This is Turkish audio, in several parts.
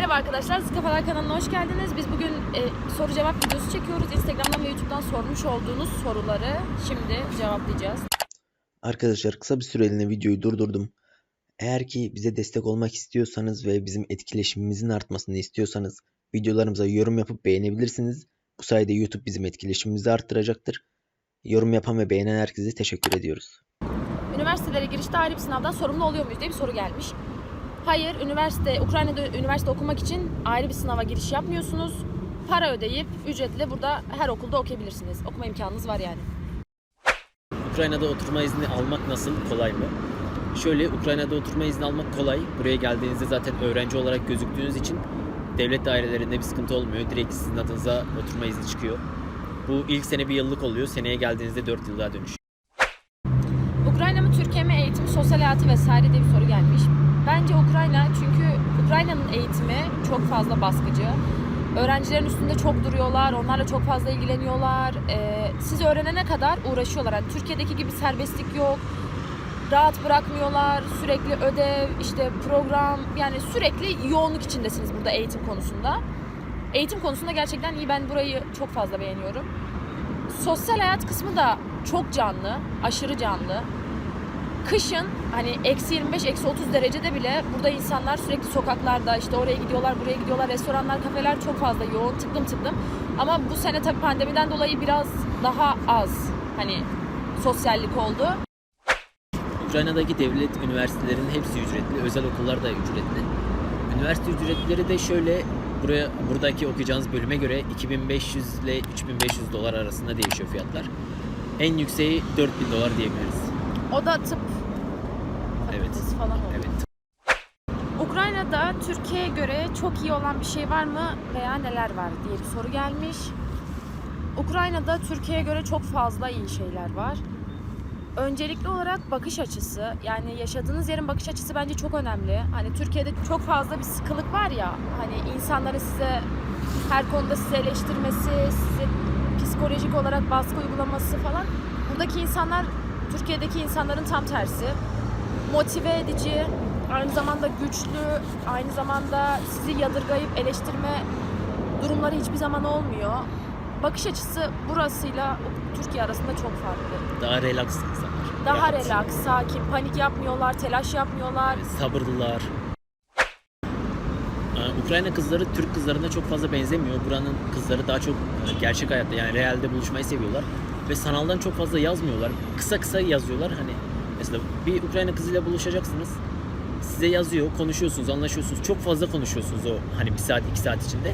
Merhaba arkadaşlar, Zık Kafalar kanalına hoş geldiniz. Biz bugün e, soru cevap videosu çekiyoruz. Instagram'dan ve YouTube'dan sormuş olduğunuz soruları şimdi cevaplayacağız. Arkadaşlar kısa bir süreliğine videoyu durdurdum. Eğer ki bize destek olmak istiyorsanız ve bizim etkileşimimizin artmasını istiyorsanız videolarımıza yorum yapıp beğenebilirsiniz. Bu sayede YouTube bizim etkileşimimizi arttıracaktır. Yorum yapan ve beğenen herkese teşekkür ediyoruz. Üniversitelere girişte ayrı bir sınavdan sorumlu oluyor muyuz diye bir soru gelmiş. Hayır, üniversite Ukrayna'da üniversite okumak için ayrı bir sınava giriş yapmıyorsunuz. Para ödeyip ücretle burada her okulda okuyabilirsiniz. Okuma imkanınız var yani. Ukrayna'da oturma izni almak nasıl? Kolay mı? Şöyle Ukrayna'da oturma izni almak kolay. Buraya geldiğinizde zaten öğrenci olarak gözüktüğünüz için devlet dairelerinde bir sıkıntı olmuyor. Direkt sizin adınıza oturma izni çıkıyor. Bu ilk sene bir yıllık oluyor. Seneye geldiğinizde 4 yıllığa dönüşüyor. Ukrayna mı Türkiye mi eğitim, sosyal hayatı vesaire diye bir soru gelmiş. Bence Ukrayna çünkü Ukrayna'nın eğitimi çok fazla baskıcı. Öğrencilerin üstünde çok duruyorlar, onlarla çok fazla ilgileniyorlar. Ee, siz öğrenene kadar uğraşıyorlar. Yani Türkiye'deki gibi serbestlik yok. Rahat bırakmıyorlar. Sürekli ödev, işte program yani sürekli yoğunluk içindesiniz burada eğitim konusunda. Eğitim konusunda gerçekten iyi. Ben burayı çok fazla beğeniyorum. Sosyal hayat kısmı da çok canlı, aşırı canlı. Kışın hani eksi 25, eksi 30 derecede bile burada insanlar sürekli sokaklarda işte oraya gidiyorlar, buraya gidiyorlar. Restoranlar, kafeler çok fazla yoğun, tıklım tıklım. Ama bu sene tabii pandemiden dolayı biraz daha az hani sosyallik oldu. Ukrayna'daki devlet üniversitelerinin hepsi ücretli. Özel okullar da ücretli. Üniversite ücretleri de şöyle buraya buradaki okuyacağınız bölüme göre 2500 ile 3500 dolar arasında değişiyor fiyatlar. En yükseği 4000 dolar diyebiliriz. O da tıp Evet. fakültesi falan oldu. Evet. Ukrayna'da Türkiye'ye göre çok iyi olan bir şey var mı veya neler var diye bir soru gelmiş. Ukrayna'da Türkiye'ye göre çok fazla iyi şeyler var. Öncelikli olarak bakış açısı yani yaşadığınız yerin bakış açısı bence çok önemli. Hani Türkiye'de çok fazla bir sıkılık var ya hani insanların size her konuda sizi eleştirmesi, size psikolojik olarak baskı uygulaması falan. Buradaki insanlar Türkiye'deki insanların tam tersi. Motive edici, aynı zamanda güçlü, aynı zamanda sizi yadırgayıp eleştirme durumları hiçbir zaman olmuyor. Bakış açısı burasıyla Türkiye arasında çok farklı. Daha relax insanlar. Daha Rahat. relax, sakin, panik yapmıyorlar, telaş yapmıyorlar. sabırlılar. Ee, Ukrayna kızları Türk kızlarına çok fazla benzemiyor. Buranın kızları daha çok e, gerçek hayatta yani realde buluşmayı seviyorlar. Ve sanaldan çok fazla yazmıyorlar. Kısa kısa yazıyorlar. Hani mesela bir Ukrayna kızıyla buluşacaksınız. Size yazıyor, konuşuyorsunuz, anlaşıyorsunuz. Çok fazla konuşuyorsunuz o hani bir saat, iki saat içinde.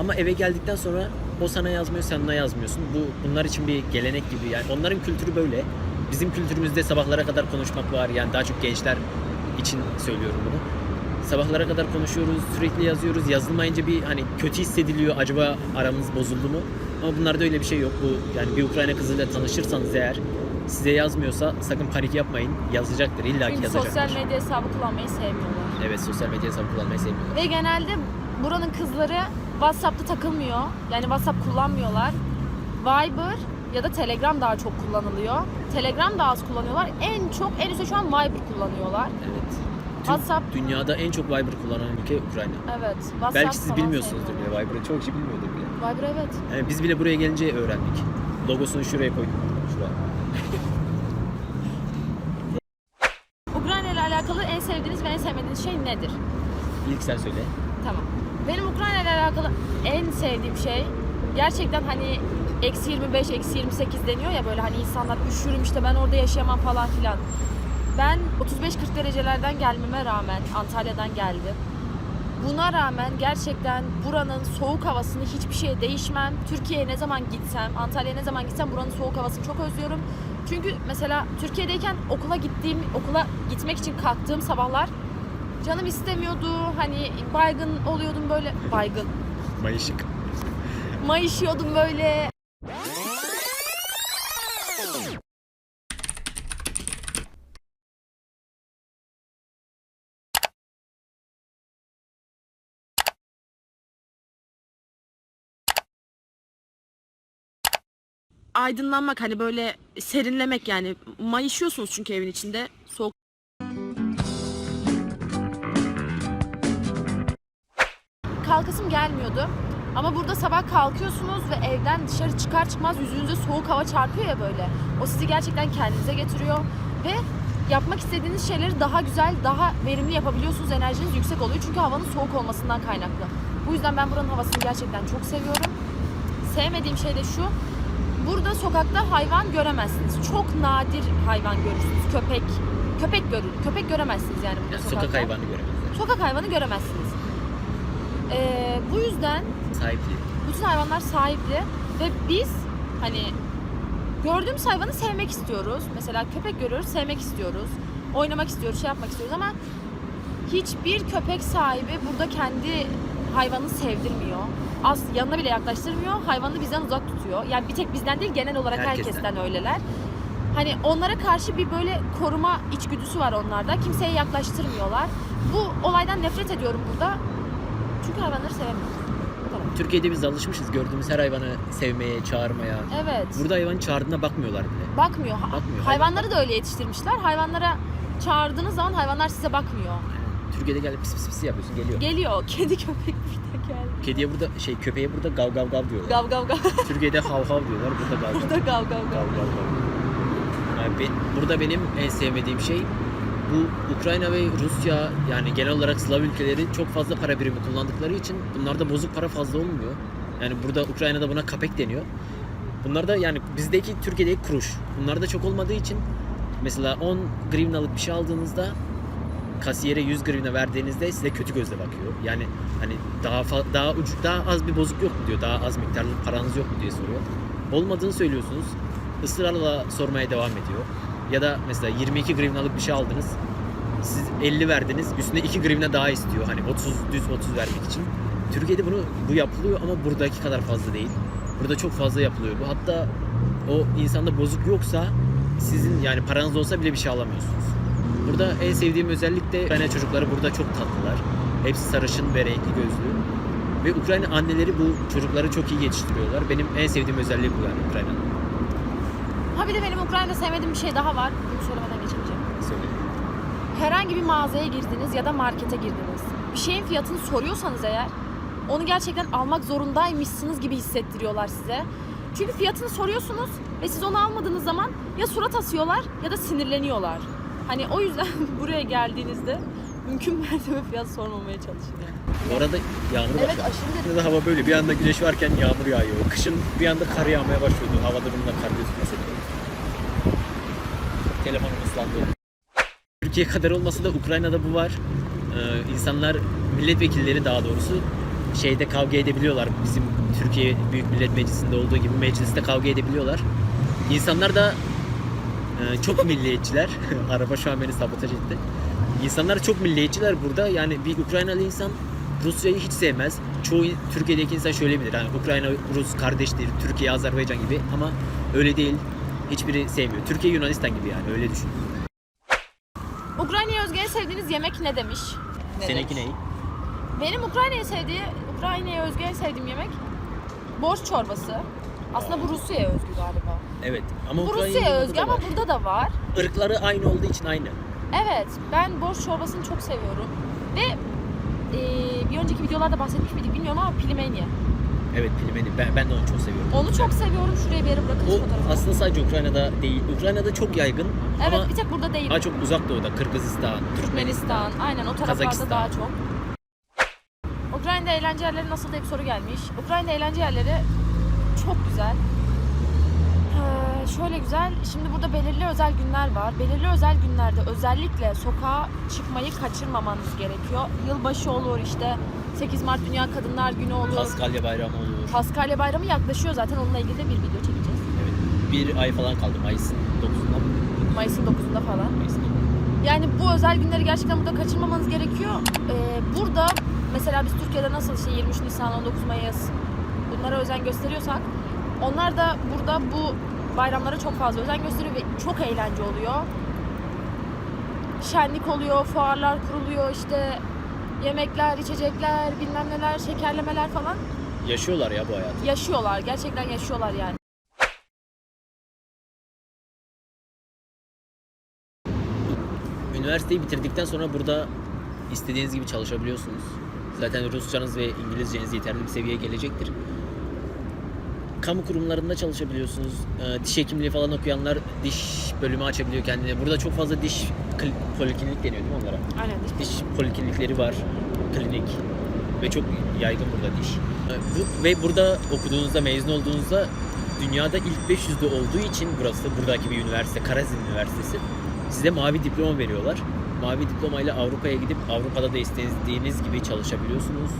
Ama eve geldikten sonra o sana yazmıyor, sen ona yazmıyorsun. Bu bunlar için bir gelenek gibi. Yani onların kültürü böyle. Bizim kültürümüzde sabahlara kadar konuşmak var. Yani daha çok gençler için söylüyorum bunu. Sabahlara kadar konuşuyoruz, sürekli yazıyoruz. Yazılmayınca bir hani kötü hissediliyor. Acaba aramız bozuldu mu? Ama bunlarda öyle bir şey yok. Bu yani bir Ukrayna kızıyla tanışırsanız eğer size yazmıyorsa sakın panik yapmayın. Yazacaktır. İlla ki Çünkü yazacaktır. sosyal medya hesabı kullanmayı sevmiyorlar. Evet, sosyal medya hesabı kullanmayı sevmiyorlar. Ve genelde buranın kızları WhatsApp'ta takılmıyor. Yani WhatsApp kullanmıyorlar. Viber ya da Telegram daha çok kullanılıyor. Telegram da az kullanıyorlar. En çok en üstte şu an Viber kullanıyorlar. Evet. Tüm WhatsApp dünyada en çok Viber kullanan ülke Ukrayna. evet. WhatsApp Belki siz falan bilmiyorsunuzdur sevmiyorlar. bile Viber'ı. Çok kişi bilmiyordur bile. Viber evet. Yani biz bile buraya gelince öğrendik. Logosunu şuraya koyduk. Şuraya. Ukrayna ile alakalı en sevdiğiniz ve en sevmediğiniz şey nedir? İlk sen söyle. Tamam. Benim Ukrayna ile alakalı en sevdiğim şey gerçekten hani eksi 25, eksi 28 deniyor ya böyle hani insanlar üşürüm işte ben orada yaşayamam falan filan. Ben 35-40 derecelerden gelmeme rağmen Antalya'dan geldim. Buna rağmen gerçekten buranın soğuk havasını hiçbir şeye değişmem. Türkiye'ye ne zaman gitsem, Antalya'ya ne zaman gitsem buranın soğuk havasını çok özlüyorum. Çünkü mesela Türkiye'deyken okula gittiğim, okula gitmek için kalktığım sabahlar canım istemiyordu. Hani baygın oluyordum böyle baygın. Mayışık. Mayışıyordum böyle. Aydınlanmak hani böyle serinlemek yani mayışıyorsunuz çünkü evin içinde soğuk kalkasım gelmiyordu. Ama burada sabah kalkıyorsunuz ve evden dışarı çıkar çıkmaz yüzünüze soğuk hava çarpıyor ya böyle. O sizi gerçekten kendinize getiriyor ve yapmak istediğiniz şeyleri daha güzel, daha verimli yapabiliyorsunuz. Enerjiniz yüksek oluyor çünkü havanın soğuk olmasından kaynaklı. Bu yüzden ben buranın havasını gerçekten çok seviyorum. Sevmediğim şey de şu. Burada sokakta hayvan göremezsiniz. Çok nadir hayvan görürsünüz. Köpek. Köpek görür. Köpek göremezsiniz yani burada sokakta. sokak hayvanı göremezler. Sokak hayvanı göremezsiniz. Ee, bu yüzden Sahipli. bütün hayvanlar sahipli ve biz hani gördüğümüz hayvanı sevmek istiyoruz. Mesela köpek görüyoruz, sevmek istiyoruz. Oynamak istiyoruz, şey yapmak istiyoruz ama hiçbir köpek sahibi burada kendi hayvanını sevdirmiyor. Az yanına bile yaklaştırmıyor. Hayvanı bizden uzak tutuyor. Yani bir tek bizden değil genel olarak Herkesten. herkesten, öyleler. Hani onlara karşı bir böyle koruma içgüdüsü var onlarda. Kimseye yaklaştırmıyorlar. Bu olaydan nefret ediyorum burada. Çünkü hayvanları sevemiyorum. Bu kadar. Türkiye'de biz alışmışız gördüğümüz her hayvanı sevmeye, çağırmaya. Evet. Burada hayvanın çağırdığına bakmıyorlar bile. Bakmıyor. Bakmıyor. Hayvanları da öyle yetiştirmişler. Hayvanlara çağırdığınız zaman hayvanlar size bakmıyor. Türkiye'de gelip pis pis pis yapıyorsun geliyor. Geliyor. Kedi köpek burada geldi. Kediye burada şey köpeğe burada gav gav gav diyorlar. Gav gav gav. Türkiye'de hav hav diyorlar. Burada gav gav. burada gav gav Gav gav. gav gav. Yani be- burada benim en sevmediğim şey bu Ukrayna ve Rusya yani genel olarak Slav ülkeleri çok fazla para birimi kullandıkları için bunlarda bozuk para fazla olmuyor. Yani burada Ukrayna'da buna kapek deniyor. Bunlar da yani bizdeki Türkiye'deki kuruş. Bunlarda çok olmadığı için mesela 10 grivnalık bir şey aldığınızda kasiyere 100 grivna verdiğinizde size kötü gözle bakıyor. Yani hani daha daha ucu, daha az bir bozuk yok mu diyor. Daha az miktarlı paranız yok mu diye soruyor. Olmadığını söylüyorsunuz. Israrla sormaya devam ediyor. Ya da mesela 22 grivnalık bir şey aldınız. Siz 50 verdiniz. Üstüne 2 grivna daha istiyor. Hani 30 düz 30 vermek için. Türkiye'de bunu bu yapılıyor ama buradaki kadar fazla değil. Burada çok fazla yapılıyor bu. Hatta o insanda bozuk yoksa sizin yani paranız olsa bile bir şey alamıyorsunuz. Burada en sevdiğim özellik de Ukrayna çocukları burada çok tatlılar. Hepsi sarışın ve renkli gözlü. Ve Ukrayna anneleri bu çocukları çok iyi yetiştiriyorlar. Benim en sevdiğim özelliği bu yani Ukrayna'nın. Ha bir de benim Ukrayna'da sevmediğim bir şey daha var. Bunu söylemeden geçemeyeceğim. Söyle. Herhangi bir mağazaya girdiniz ya da markete girdiniz. Bir şeyin fiyatını soruyorsanız eğer onu gerçekten almak zorundaymışsınız gibi hissettiriyorlar size. Çünkü fiyatını soruyorsunuz ve siz onu almadığınız zaman ya surat asıyorlar ya da sinirleniyorlar. Hani o yüzden buraya geldiğinizde mümkün mertebe fiyat sormamaya çalışın yani. Bu arada yağmur Evet başladı. aşırı hava böyle. Bir anda güneş varken yağmur yağıyor. Kışın bir anda kar yağmaya başlıyordu. Hava durumunda kar gözükmese de. Islandı. Türkiye kadar olmasa da Ukrayna'da bu var. Ee, insanlar, milletvekilleri daha doğrusu şeyde kavga edebiliyorlar. Bizim Türkiye Büyük Millet Meclisi'nde olduğu gibi mecliste kavga edebiliyorlar. İnsanlar da e, çok milliyetçiler. Araba şu an beni sabotaj etti. İnsanlar çok milliyetçiler burada. Yani bir Ukraynalı insan Rusya'yı hiç sevmez. Çoğu Türkiye'deki insan şöyle bilir. Yani Ukrayna, Rus kardeştir, Türkiye, Azerbaycan gibi ama öyle değil. Hiçbiri sevmiyor. Türkiye Yunanistan gibi yani öyle düşün. Ukrayna'ya özgü en sevdiğiniz yemek ne demiş? Seninki ne? Benim Ukrayna'ya sevdiği, Ukrayna'ya özgü en sevdiğim yemek borç çorbası. Aslında bu Rusya'ya özgü galiba. Evet. Ama Bu Ukrayna'da Rusya'ya da özgü var. ama burada da var. ırkları aynı olduğu için aynı. Evet, ben borç çorbasını çok seviyorum. Ve eee, bir önceki videolarda bahsetmiş miydik bilmiyorum ama pilimeni. Evet pilmeni. Ben, ben de onu çok seviyorum. Onu çok seviyorum. Şuraya bir yere bırakın O fotoğrafını. aslında sadece Ukrayna'da değil. Ukrayna'da çok yaygın Evet, ama bir tek burada değil. daha çok uzak doğuda. Kırgızistan, Türkmenistan, aynen o taraflarda Kazakistan. daha çok. Ukrayna'da eğlence yerleri nasıl diye bir soru gelmiş. Ukrayna'da eğlence yerleri çok güzel. Şöyle güzel, şimdi burada belirli özel günler var. Belirli özel günlerde özellikle sokağa çıkmayı kaçırmamanız gerekiyor. Yılbaşı olur işte 8 Mart Dünya Kadınlar Günü olur. Paskalya bayramı olur. Paskalya Bayramı yaklaşıyor zaten onunla ilgili de bir video çekeceğiz. Evet. Bir ay falan kaldı. Mayıs'ın 9'unda mı? Mayıs'ın 9'unda falan. Mayıs'ın 9'unda. Yani bu özel günleri gerçekten burada kaçırmamanız gerekiyor. Ee, burada mesela biz Türkiye'de nasıl işte 23 Nisan, 19 Mayıs bunlara özen gösteriyorsak onlar da burada bu bayramlara çok fazla özen gösteriyor ve çok eğlence oluyor. Şenlik oluyor, fuarlar kuruluyor işte yemekler, içecekler, bilmem neler, şekerlemeler falan Yaşıyorlar ya bu hayatı. yaşıyorlar. Gerçekten yaşıyorlar yani. Üniversiteyi bitirdikten sonra burada istediğiniz gibi çalışabiliyorsunuz. Zaten Rusçanız ve İngilizceniz yeterli bir seviyeye gelecektir. Kamu kurumlarında çalışabiliyorsunuz. Ee, Diş hekimliği falan okuyanlar diş bölümü açabiliyor kendine. Burada çok fazla diş kli- poliklinik deniyor değil mi onlara? Aynen. Diş poliklinikleri var, klinik ve çok yaygın burada diş. Ee, bu- Ve burada okuduğunuzda, mezun olduğunuzda dünyada ilk 500'de olduğu için burası, buradaki bir üniversite, Karazin Üniversitesi size mavi diploma veriyorlar. Mavi diplomayla Avrupa'ya gidip Avrupa'da da istediğiniz gibi çalışabiliyorsunuz.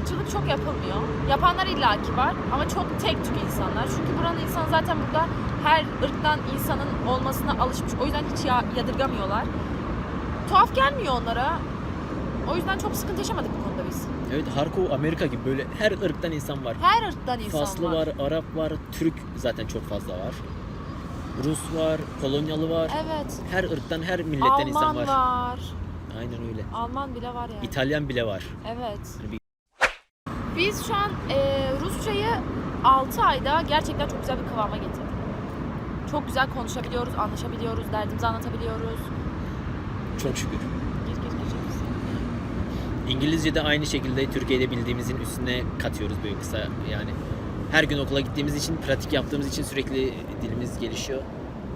Irkçılık çok yapılmıyor. Yapanlar illaki var ama çok tek tük insanlar. Çünkü buranın insanı zaten burada her ırktan insanın olmasına alışmış. O yüzden hiç ya- yadırgamıyorlar. Tuhaf gelmiyor onlara. O yüzden çok sıkıntı yaşamadık bu konuda biz. Evet, Harkov Amerika gibi böyle her ırktan insan var. Her ırktan insan Faslı var. var, Arap var, Türk zaten çok fazla var. Rus var, Polonyalı var. Evet. Her ırktan, her milletten Alman insan var. var. Aynen öyle. Alman bile var yani. İtalyan bile var. Evet. Yani bir- Biz şu an e, Rusçayı 6 ayda gerçekten çok güzel bir kıvama getirdik. Çok güzel konuşabiliyoruz, anlaşabiliyoruz, derdimizi anlatabiliyoruz. Çok şükür. Gir gir gir. İngilizce de aynı şekilde Türkiye'de bildiğimizin üstüne katıyoruz böyle kısa yani. Her gün okula gittiğimiz için, pratik yaptığımız için sürekli dilimiz gelişiyor.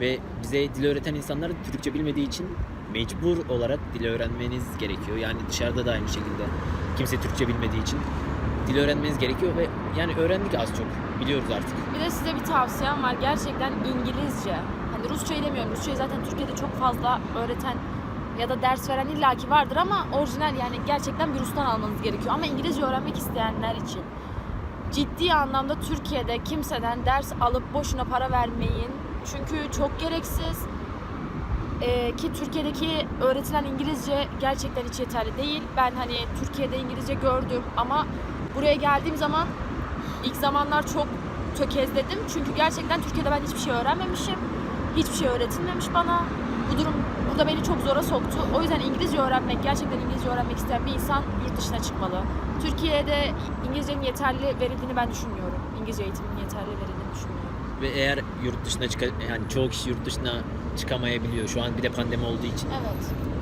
Ve bize dil öğreten insanlar Türkçe bilmediği için mecbur olarak dil öğrenmeniz gerekiyor. Yani dışarıda da aynı şekilde kimse Türkçe bilmediği için dil öğrenmeniz gerekiyor ve yani öğrendik az çok. Biliyoruz artık. Bir de size bir tavsiyem var. Gerçekten İngilizce. Hani Rusçayı demiyorum. Rusçayı zaten Türkiye'de çok fazla öğreten ya da ders veren illaki vardır ama orijinal yani gerçekten bir Rus'tan almanız gerekiyor. Ama İngilizce öğrenmek isteyenler için ciddi anlamda Türkiye'de kimseden ders alıp boşuna para vermeyin. Çünkü çok gereksiz. Ee, ki Türkiye'deki öğretilen İngilizce gerçekten hiç yeterli değil. Ben hani Türkiye'de İngilizce gördüm ama buraya geldiğim zaman ilk zamanlar çok tökezledim. Çünkü gerçekten Türkiye'de ben hiçbir şey öğrenmemişim. Hiçbir şey öğretilmemiş bana. Bu durum burada beni çok zora soktu. O yüzden İngilizce öğrenmek, gerçekten İngilizce öğrenmek isteyen bir insan yurt dışına çıkmalı. Türkiye'de İngilizcenin yeterli verildiğini ben düşünmüyorum. İngilizce eğitiminin yeterli verildiğini düşünmüyorum. Ve eğer yurt dışına çıka yani çoğu kişi yurt dışına çıkamayabiliyor. Şu an bir de pandemi olduğu için. Evet.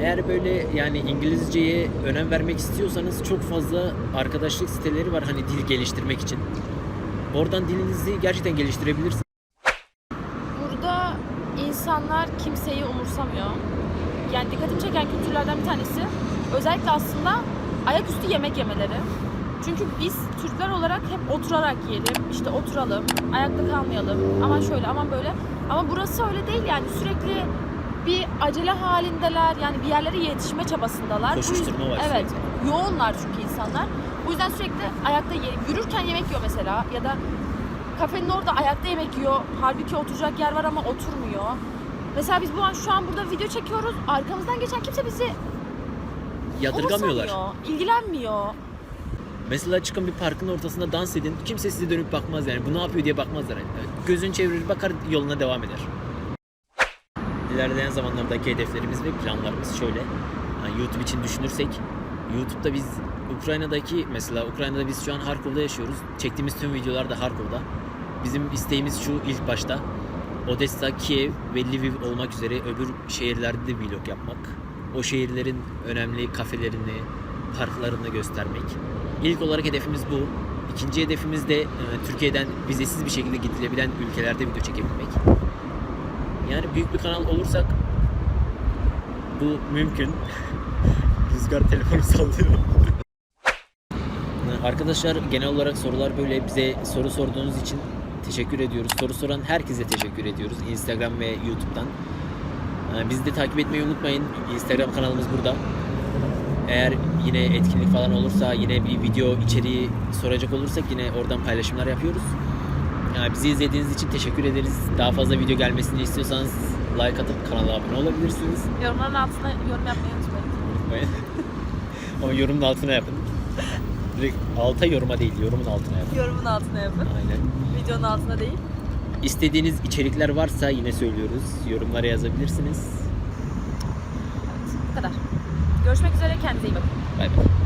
Eğer böyle yani İngilizceye önem vermek istiyorsanız çok fazla arkadaşlık siteleri var hani dil geliştirmek için. Oradan dilinizi gerçekten geliştirebilirsiniz. Burada insanlar kimseyi umursamıyor. Yani dikkatimi çeken kültürlerden bir tanesi özellikle aslında ayaküstü yemek yemeleri. Çünkü biz Türkler olarak hep oturarak yiyelim, işte oturalım, ayakta kalmayalım, aman şöyle aman böyle. Ama burası öyle değil yani sürekli bir acele halindeler yani bir yerlere yetişme çabasındalar. Koşuşturma var Evet, sürekli. yoğunlar çünkü insanlar. Bu yüzden sürekli ayakta yürürken yemek yiyor mesela ya da kafenin orada ayakta yemek yiyor. Halbuki oturacak yer var ama oturmuyor. Mesela biz bu an şu an burada video çekiyoruz. Arkamızdan geçen kimse bizi Yadırgamıyorlar. ilgilenmiyor. Mesela çıkın bir parkın ortasında dans edin. Kimse size dönüp bakmaz yani. Bu ne yapıyor diye bakmazlar. Yani Gözün çevirir bakar yoluna devam eder. İlerleyen zamanlardaki hedeflerimiz ve planlarımız şöyle. Yani YouTube için düşünürsek YouTube'da biz Ukrayna'daki mesela Ukrayna'da biz şu an Harkov'da yaşıyoruz. Çektiğimiz tüm videolar da Harkov'da. Bizim isteğimiz şu ilk başta Odessa, Kiev ve Lviv olmak üzere öbür şehirlerde de vlog yapmak. O şehirlerin önemli kafelerini, parklarını göstermek. İlk olarak hedefimiz bu. İkinci hedefimiz de e, Türkiye'den vizesiz bir şekilde gidilebilen ülkelerde video çekebilmek. Yani büyük bir kanal olursak bu mümkün. Rüzgar telefonu sallıyor. Arkadaşlar genel olarak sorular böyle bize soru sorduğunuz için teşekkür ediyoruz. Soru soran herkese teşekkür ediyoruz. Instagram ve YouTube'dan. Ee, Bizi de takip etmeyi unutmayın. Instagram kanalımız burada. Eğer yine etkinlik falan olursa, yine bir video içeriği soracak olursak yine oradan paylaşımlar yapıyoruz. Yani bizi izlediğiniz için teşekkür ederiz. Daha fazla video gelmesini istiyorsanız like atıp kanala abone olabilirsiniz. Yorumların altına yorum yapmayı unutmayın. Unutmayın. Ama yorumun altına yapın. Direkt alta yoruma değil, yorumun altına yapın. Yorumun altına yapın. Aynen. Videonun altına değil. İstediğiniz içerikler varsa yine söylüyoruz. Yorumlara yazabilirsiniz. Bu kadar. Görüşmek üzere. Kendinize iyi bakın. Bay bay.